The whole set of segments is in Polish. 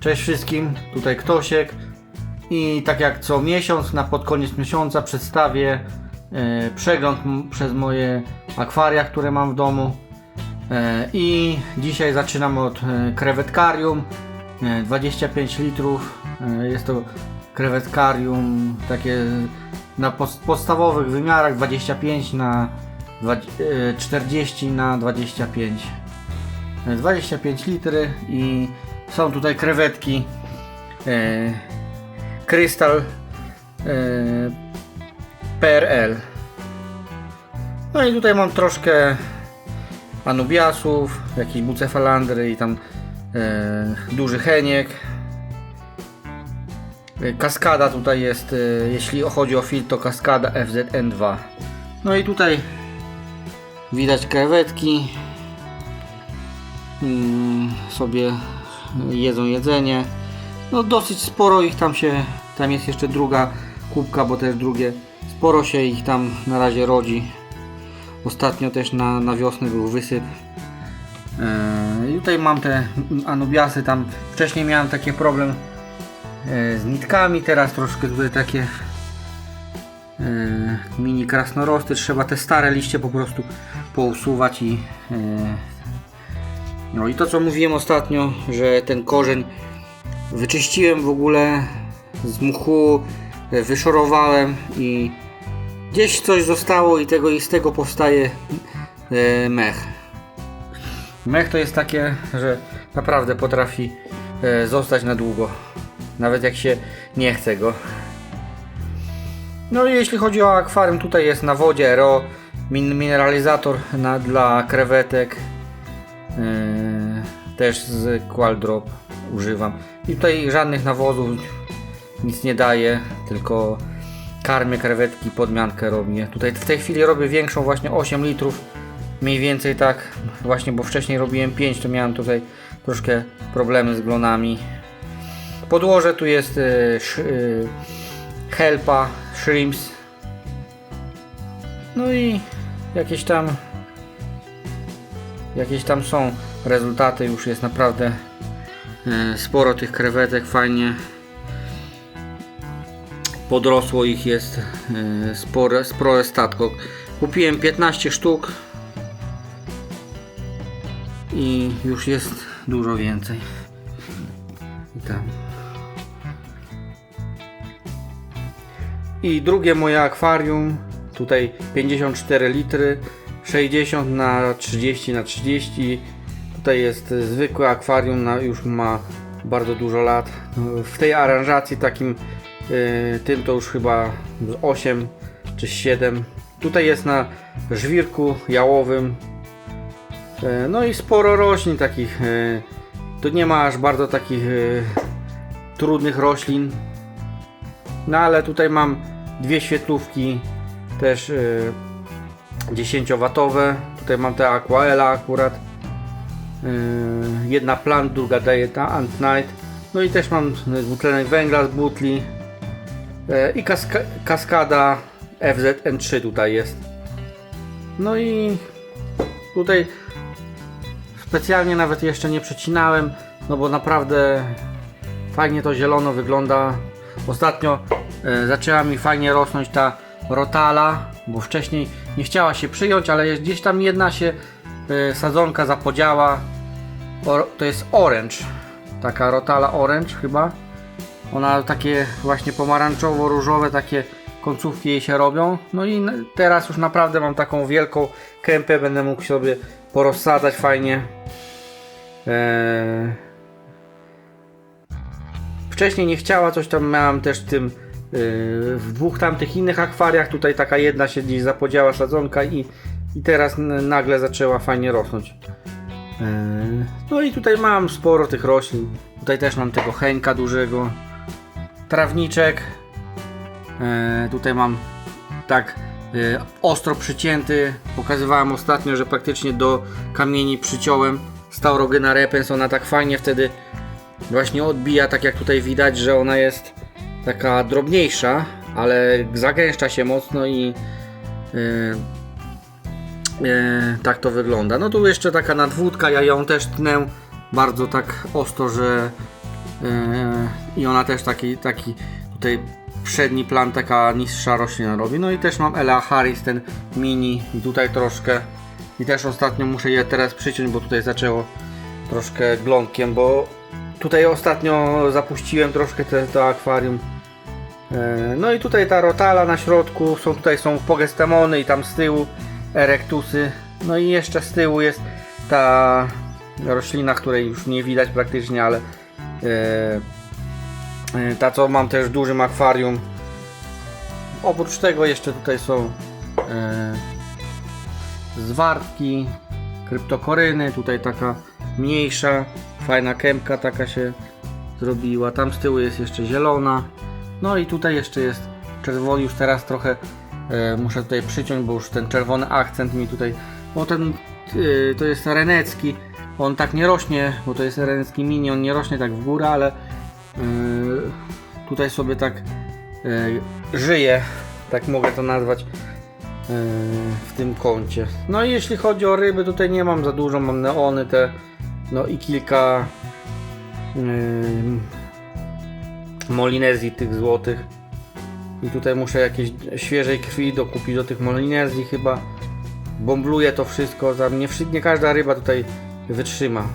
Cześć wszystkim, tutaj Ktosiek. I tak jak co miesiąc, na pod koniec miesiąca przedstawię e, przegląd przez moje akwaria, które mam w domu. E, i dzisiaj zaczynam od e, krewetkarium. E, 25 litrów. E, jest to krewetkarium takie na pos- podstawowych wymiarach 25 na dwa- e, 40 na 25 E, 25 litry i są tutaj krewetki e, Krystal e, PRL. No i tutaj mam troszkę anubiasów, jakieś bucefalandry i tam e, duży heniek. E, Kaskada tutaj jest, e, jeśli chodzi o filtr, to kaskada FZN2. No i tutaj widać krewetki. Mm, sobie jedzą jedzenie. No dosyć sporo ich tam się, tam jest jeszcze druga kubka, bo też drugie, sporo się ich tam na razie rodzi. Ostatnio też na, na wiosnę był wysyp. I tutaj mam te anubiasy, tam wcześniej miałem taki problem e, z nitkami, teraz troszkę tutaj takie e, mini krasnorosty, trzeba te stare liście po prostu pousuwać i e, no i to co mówiłem ostatnio, że ten korzeń wyczyściłem w ogóle z mchu, e, wyszorowałem i gdzieś coś zostało i tego i z tego powstaje e, mech. Mech to jest takie, że naprawdę potrafi e, zostać na długo. Nawet jak się nie chce go. No i jeśli chodzi o akwarium, tutaj jest na wodzie RO, min mineralizator na, dla krewetek. Yy, też z Qualdrop używam. I tutaj żadnych nawozów nic nie daję, tylko karmię krewetki, podmiankę robię. Tutaj w tej chwili robię większą, właśnie 8 litrów. Mniej więcej tak, właśnie bo wcześniej robiłem 5, to miałem tutaj troszkę problemy z glonami. Podłoże tu jest sz, yy, helpa, shrimps. No i jakieś tam jakieś tam są rezultaty, już jest naprawdę e, sporo tych krewetek, fajnie podrosło ich jest e, spore, spore statko. Kupiłem 15 sztuk i już jest dużo więcej. Tam. I drugie moje akwarium, tutaj 54 litry, 60 na 30 na 30. Tutaj jest zwykłe akwarium, już ma bardzo dużo lat. W tej aranżacji takim y, tym to już chyba z 8 czy 7. Tutaj jest na żwirku jałowym. E, No i sporo roślin takich. e, Tu nie ma aż bardzo takich trudnych roślin. No ale tutaj mam dwie świetlówki też 10W. Tutaj mam te Aquaela akurat. Yy, jedna plant, druga daje ta Ant Night. No i też mam dwutlenek węgla z butli. Yy, I kaska kaskada FZN3 tutaj jest. No i tutaj specjalnie nawet jeszcze nie przecinałem, no bo naprawdę fajnie to zielono wygląda. Ostatnio e, zaczęła mi fajnie rosnąć ta rotala, bo wcześniej nie chciała się przyjąć, ale gdzieś tam jedna się e, sadzonka zapodziała. To jest orange, taka rotala orange chyba. Ona takie właśnie pomarańczowo-różowe takie końcówki jej się robią. No i teraz już naprawdę mam taką wielką kępę, będę mógł sobie porozsadzać fajnie. Eee, Wcześniej nie chciała, coś tam miałam też w tym w dwóch tamtych innych akwariach. Tutaj taka jedna się gdzieś zapodziała sadzonka i, i teraz nagle zaczęła fajnie rosnąć. Yy, No i tutaj mam sporo tych roślin. Tutaj też mam tego henka dużego. Trawniczek. Yy, Tutaj mam tak ostro przycięty. Pokazywałem ostatnio, że praktycznie do kamieni przyciąłem Staurogena repens. Ona tak fajnie wtedy właśnie odbija, tak jak tutaj widać, że ona jest taka drobniejsza, ale zagęszcza się mocno i yy, yy, tak to wygląda. No tu jeszcze taka nadwódka, ja ją też tnę bardzo tak ostro, że i ona też taki, taki tutaj przedni plan, taka niższa roślina robi. No i też mam Ela Harris, ten mini tutaj troszkę i też ostatnio muszę je teraz przyciąć, bo tutaj zaczęło troszkę glonkiem, bo tutaj ostatnio zapuściłem troszkę te, to akwarium. E, No i tutaj ta rotala na środku, są tutaj są pogestemony i tam z tyłu erectusy. No i jeszcze z tyłu jest ta roślina, której już nie widać praktycznie, ale e, e, ta co mam też w dużym akwarium. Oprócz tego jeszcze tutaj są zwartki, kryptokoryny, tutaj taka mniejsza, fajna kępka taka się zrobiła. Tam z tyłu jest jeszcze zielona. No i tutaj jeszcze jest czerwony, już teraz trochę e, muszę tutaj przyciąć, bo już ten czerwony akcent mi tutaj, bo ten e, to jest renecki, on tak nie rośnie, bo to jest renecki mini, on nie rośnie tak w górę, ale e, tutaj sobie tak e, żyje, tak mogę to nazwać e, w tym kącie. No i jeśli chodzi o ryby, tutaj nie mam za dużo, mam neony te, no i kilka ym, Molinezji tych złotych. I tutaj muszę jakieś świeżej krwi dokupić do tych Molinezji chyba. Bombluję to wszystko, za nie, wszy- nie każda ryba tutaj wytrzyma.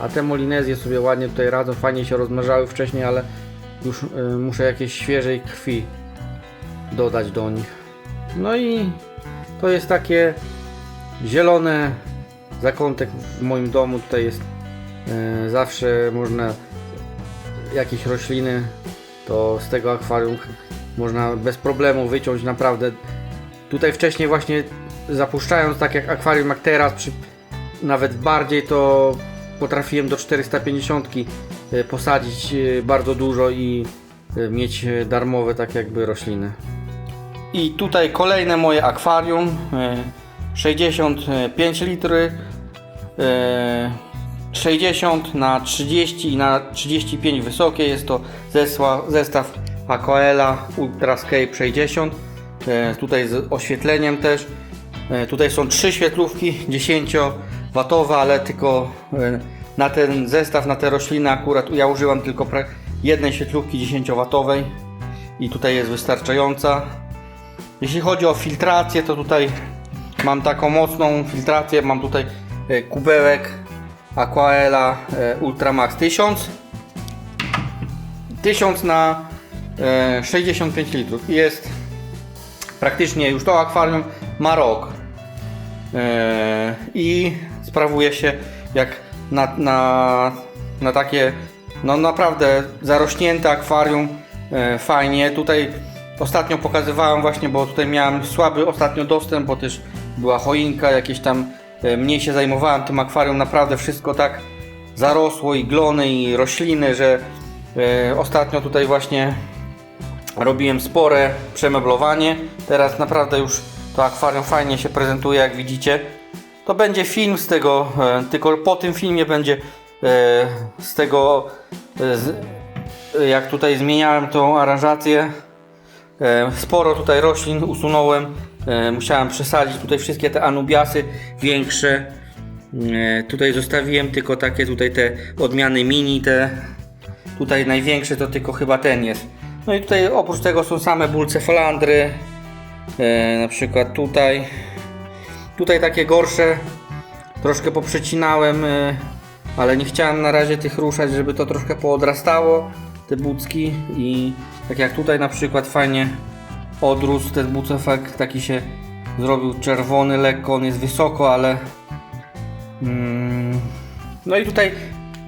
A te Molinezje sobie ładnie tutaj radzą, fajnie się rozmnażały wcześniej, ale już y, muszę jakieś świeżej krwi dodać do nich. No i to jest takie zielone zakątek w moim domu. Tutaj jest e, zawsze można jakieś rośliny, to z tego akwarium można bez problemu wyciąć naprawdę. Tutaj wcześniej właśnie zapuszczając tak jak akwarium jak teraz, przy, nawet bardziej to potrafiłem do 450 e, posadzić e, bardzo dużo i e, mieć darmowe tak jakby rośliny. I tutaj kolejne moje akwarium. e, 65 litry. E, 60 na 30 i na 35 wysokie. Jest to zestaw Aquaela Ultrascape 60. E, tutaj z oświetleniem też. E, tutaj są trzy świetlówki 10 watowe, ale tylko e, na ten zestaw, na te rośliny akurat ja używam tylko jednej świetlówki 10 watowej i tutaj jest wystarczająca. Jeśli chodzi o filtrację, to tutaj mam taką mocną filtrację. Mam tutaj e, kubełek Aquaela e, Ultramax 1000. 1000 na e, 65 litrów. Jest praktycznie już to akwarium ma rok. E, I sprawuje się jak na, na, na takie no naprawdę zarośnięte akwarium e, fajnie. Tutaj ostatnio pokazywałem właśnie, bo tutaj miałem słaby ostatnio dostęp, bo też była choinka, jakieś tam e, mniej się zajmowałem tym akwarium. Naprawdę wszystko tak zarosło i glony i rośliny, że e, ostatnio tutaj właśnie robiłem spore przemeblowanie. Teraz naprawdę już to akwarium fajnie się prezentuje, jak widzicie. To będzie film z tego, e, tylko po tym filmie będzie e, z tego, e, e, jak tutaj zmieniałem tą aranżację. E, Sporo tutaj roślin usunąłem. E, Musiałem przesadzić tutaj wszystkie te anubiasy większe. E, Tutaj zostawiłem tylko takie tutaj te odmiany mini, te tutaj największy to tylko chyba ten jest. No i tutaj oprócz tego są same bulcefalandry. E, na przykład tutaj. Tutaj takie gorsze. Troszkę poprzecinałem, ale nie chciałem na razie tych ruszać, żeby to troszkę poodrastało. Te bucki i tak jak tutaj na przykład fajnie odrósł ten bucefek, taki się zrobił czerwony lekko, on jest wysoko, ale mm, no i tutaj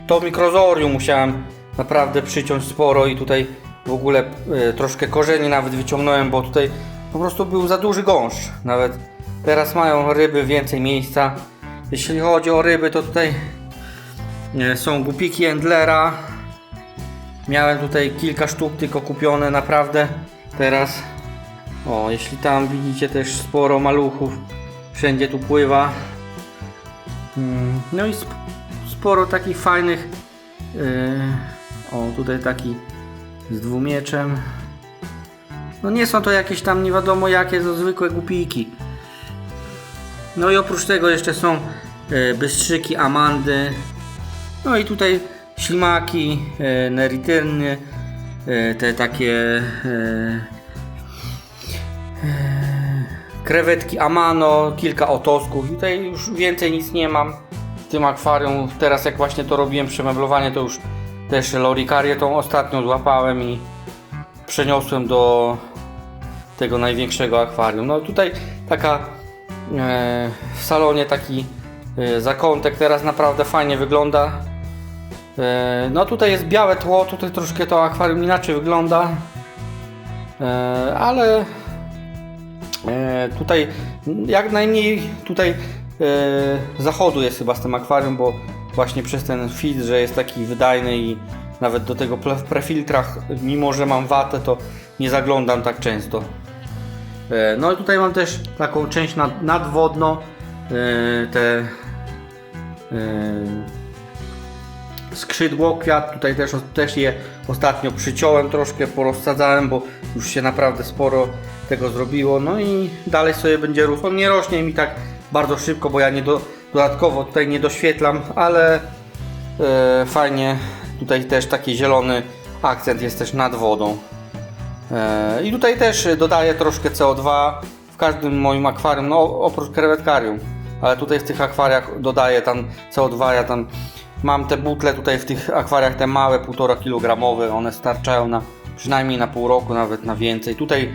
to mikrozorium musiałem naprawdę przyciąć sporo i tutaj w ogóle e, troszkę korzeni nawet wyciągnąłem, bo tutaj po prostu był za duży gąszcz. Nawet teraz mają ryby więcej miejsca. Jeśli chodzi o ryby, to tutaj e, są gupiki Endlera. Miałem tutaj kilka sztuk tylko kupione naprawdę. Teraz o, jeśli tam widzicie też sporo maluchów. Wszędzie tu pływa. Mm, No i sp- sporo takich fajnych. Yy, o, tutaj taki z dwumieczem. No nie są to jakieś tam nie wiadomo jakie, to zwykłe gupiki. No i oprócz tego jeszcze są e, bystrzyki Amandy. No i tutaj ślimaki, e, nerityrny, e, te takie e, krewetki amano, kilka otosków. I Tutaj już więcej nic nie mam w tym akwarium. Teraz jak właśnie to robiłem przemeblowanie, to już też lorikarię tą ostatnią złapałem i przeniosłem do tego największego akwarium. No tutaj taka e, w salonie taki e, zakątek teraz naprawdę fajnie wygląda. E, no tutaj jest białe tło, tutaj troszkę to akwarium inaczej wygląda. E, ale tutaj jak najmniej tutaj e, zachodu jest chyba z tym akwarium, bo właśnie przez ten filtr, że jest taki wydajny i nawet do tego w prefiltrach, mimo że mam watę, to nie zaglądam tak często. E, No i tutaj mam też taką część nad, nadwodną, e, te e, skrzydło kwiat, tutaj też, też je ostatnio przyciąłem troszkę, porozsadzałem, bo już się naprawdę sporo tego zrobiło, no i dalej sobie będzie rósł. On nie rośnie mi tak bardzo szybko, bo ja nie do, dodatkowo tutaj nie doświetlam, ale e, fajnie, tutaj też taki zielony akcent jest też nad wodą. E, I tutaj też dodaję troszkę CO2 w każdym moim akwarium, no oprócz krewetkarium, ale tutaj w tych akwariach dodaję tam CO2, ja tam mam te butle tutaj w tych akwariach, te małe 1,5 kg, one starczają na przynajmniej na pół roku, nawet na więcej. Tutaj,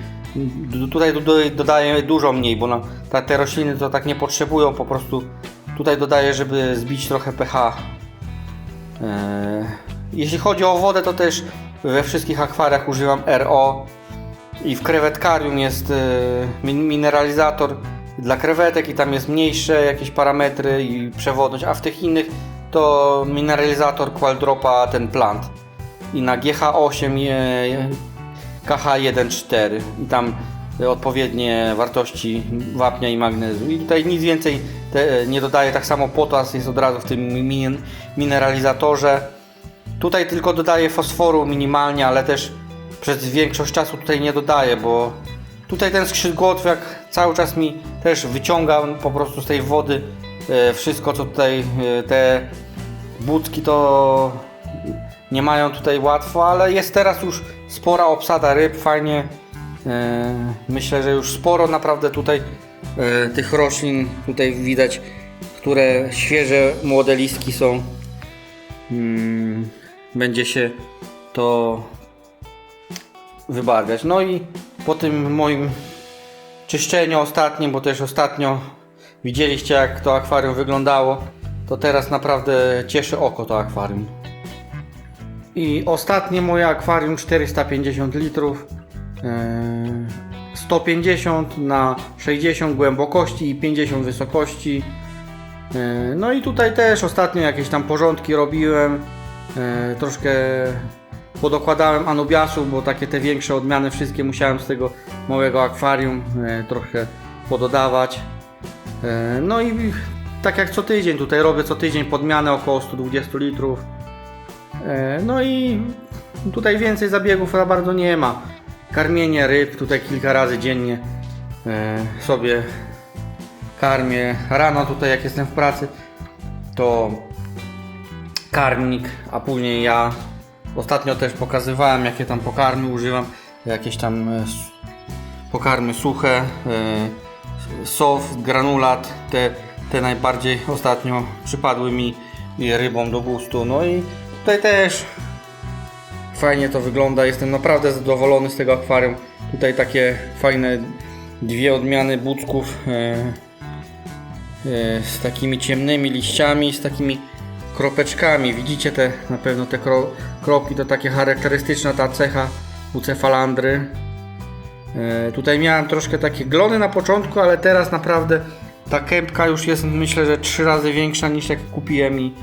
tutaj do- dodaję dużo mniej, bo na, te rośliny to tak nie potrzebują, po prostu tutaj dodaję, żeby zbić trochę pH. E, Jeśli chodzi o wodę, to też we wszystkich akwariach używam RO i w krewetkarium jest e, min- mineralizator dla krewetek i tam jest mniejsze jakieś parametry i przewodność, a w tych innych to mineralizator Qualdropa ten plant. I na GH8 je- KH1,4 i tam odpowiednie wartości wapnia i magnezu. I tutaj nic więcej te, nie dodaję, tak samo potas jest od razu w tym min- mineralizatorze. Tutaj tylko dodaję fosforu minimalnie, ale też przez większość czasu tutaj nie dodaję, bo tutaj ten skrzydłotwiak cały czas mi też wyciąga po prostu z tej wody wszystko co tutaj e, te budki to nie mają tutaj łatwo, ale jest teraz już spora obsada ryb, fajnie. E, Myślę, że już sporo naprawdę tutaj e, tych roślin tutaj widać, które świeże młode listki są. Mm, będzie się to wybarwiać. No i po tym moim czyszczeniu ostatnim, bo też ostatnio widzieliście jak to akwarium wyglądało, to teraz naprawdę cieszy oko to akwarium. I ostatnie moje akwarium 450 litrów. e, 150 na 60 głębokości i 50 wysokości. E, No i tutaj też ostatnio jakieś tam porządki robiłem. E, Troszkę podokładałem anubiasów, bo takie te większe odmiany wszystkie musiałem z tego małego akwarium e, trochę pododawać. E, No i tak jak co tydzień tutaj robię co tydzień podmianę około 120 litrów. E, No i tutaj więcej zabiegów za bardzo nie ma. Karmienie ryb tutaj kilka razy dziennie e, sobie karmię. Rano tutaj jak jestem w pracy to karmnik, a później ja ostatnio też pokazywałem jakie tam pokarmy używam. Jakieś tam pokarmy suche, soft, granulat, te, te najbardziej ostatnio przypadły mi rybom do gustu. No i tutaj też fajnie to wygląda. Jestem naprawdę zadowolony z tego akwarium. Tutaj takie fajne dwie odmiany bucków e, e, z takimi ciemnymi liściami, z takimi kropeczkami. Widzicie te na pewno te kro, kropki to takie charakterystyczna ta cecha bucefalandry. E, tutaj miałem troszkę takie glony na początku, ale teraz naprawdę ta kępka już jest myślę, że trzy razy większa niż jak kupiłem i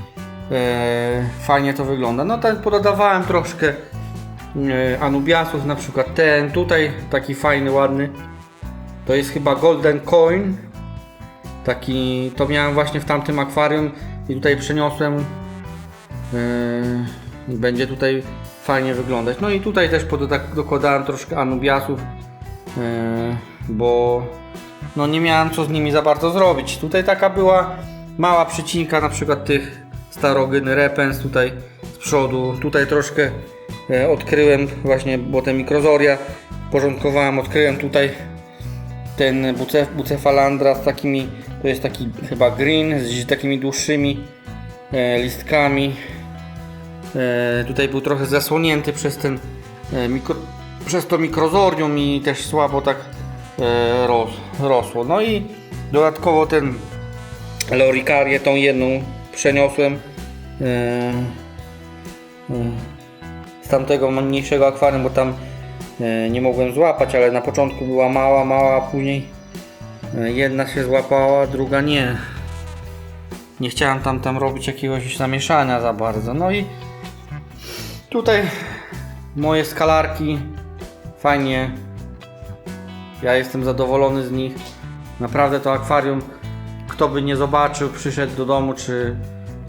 e, fajnie to wygląda. No tak pododawałem troszkę e, anubiasów, na przykład ten tutaj taki fajny, ładny. To jest chyba Golden Coin. Taki, to miałem właśnie w tamtym akwarium i tutaj przeniosłem. Będzie tutaj fajnie wyglądać. No i tutaj też dokładałem troszkę anubiasów, bo no nie miałem co z nimi za bardzo zrobić. Tutaj taka była mała przycinka na przykład tych starogyny repens tutaj z przodu. Tutaj troszkę e, odkryłem właśnie, bo te mikrozoria porządkowałem, odkryłem tutaj ten buce, bucefalandra z takimi, to jest taki chyba green, z takimi dłuższymi e, listkami. E, tutaj był trochę zasłonięty przez ten e, mikro, przez to mikrozorium i też słabo tak e, ros, rosło. No i dodatkowo ten Loricarię, tą jedną przeniosłem e, e, z tamtego mniejszego akwarium, bo tam e, nie mogłem złapać, ale na początku była mała, mała, a później e, jedna się złapała, druga nie. Nie chciałem tam, tam robić jakiegoś zamieszania za bardzo. No i tutaj moje skalarki fajnie. Ja jestem zadowolony z nich. Naprawdę to akwarium, kto by nie zobaczył, przyszedł do domu czy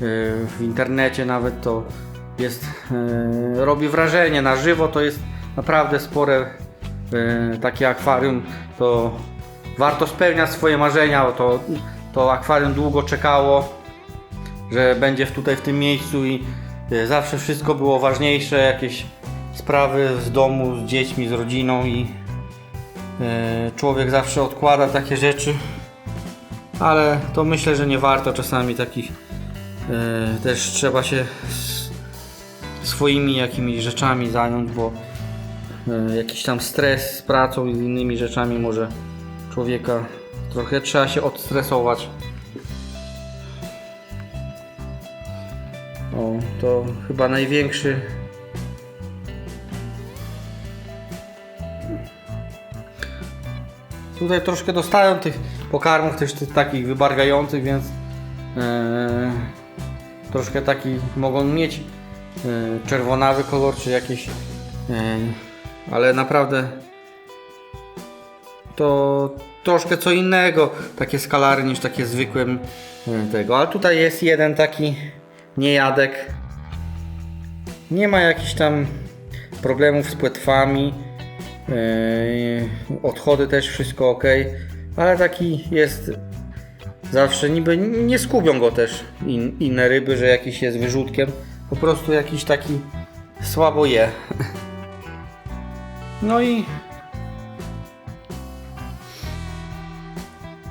yy, w internecie nawet, to jest, yy, robi wrażenie. Na żywo to jest naprawdę spore yy, takie akwarium. To warto spełniać swoje marzenia, bo to, to akwarium długo czekało, że będzie tutaj w tym miejscu i zawsze wszystko było ważniejsze, jakieś sprawy z domu, z dziećmi, z rodziną i e, człowiek zawsze odkłada takie rzeczy, ale to myślę, że nie warto czasami takich e, też trzeba się s- swoimi jakimiś rzeczami zająć, bo e, jakiś tam stres z pracą i z innymi rzeczami może człowieka trochę trzeba się odstresować. O, to chyba największy Tutaj troszkę dostają tych pokarmów też tych takich wybargających, więc e, troszkę taki mogą mieć e, czerwonawy kolor czy jakiś, e, ale naprawdę to troszkę co innego, takie skalary niż takie zwykłe tego, ale tutaj jest jeden taki niejadek. Nie ma jakichś tam problemów z płetwami. Yy, odchody też wszystko ok, ale taki jest zawsze niby nie skubią go też in, inne ryby, że jakiś jest wyrzutkiem, po prostu jakiś taki słabo je. No i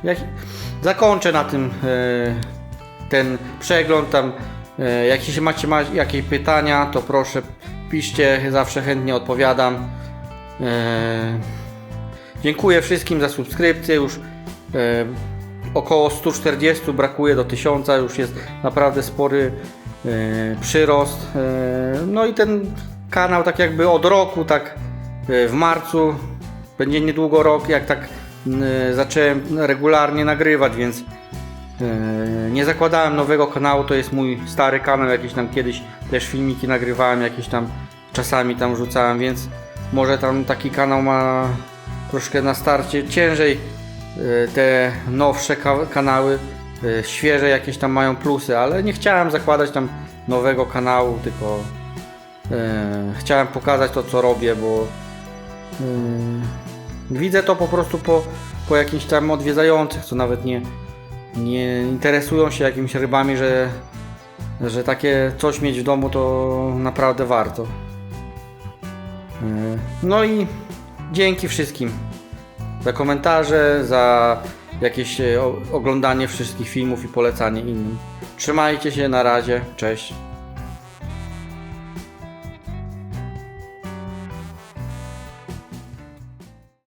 jak, zakończę na tym e, ten przegląd tam e, jeśli macie ma, jakieś pytania to proszę piszcie, zawsze chętnie odpowiadam. E, dziękuję wszystkim za subskrypcję. Już e, około 140 brakuje do 1000. Już jest naprawdę spory e, przyrost. No i ten kanał tak jakby od roku, tak w marcu będzie niedługo rok, jak tak zacząłem regularnie nagrywać, więc nie zakładałem nowego kanału, to jest mój stary kanał, jakieś tam kiedyś też filmiki nagrywałem, jakieś tam czasami tam rzucałem, więc może tam taki kanał ma troszkę na starcie ciężej. y, Te nowsze ka- kanały, y, świeże jakieś tam mają plusy, ale nie chciałem zakładać tam nowego kanału, tylko y, chciałem pokazać to, co robię, bo widzę to po prostu po, po jakichś tam odwiedzających, co nawet nie, nie interesują się jakimiś rybami, że, że takie coś mieć w domu to naprawdę warto. No i dzięki wszystkim za komentarze, za jakieś e, oglądanie wszystkich filmów i polecanie innym. Trzymajcie się, na razie, cześć.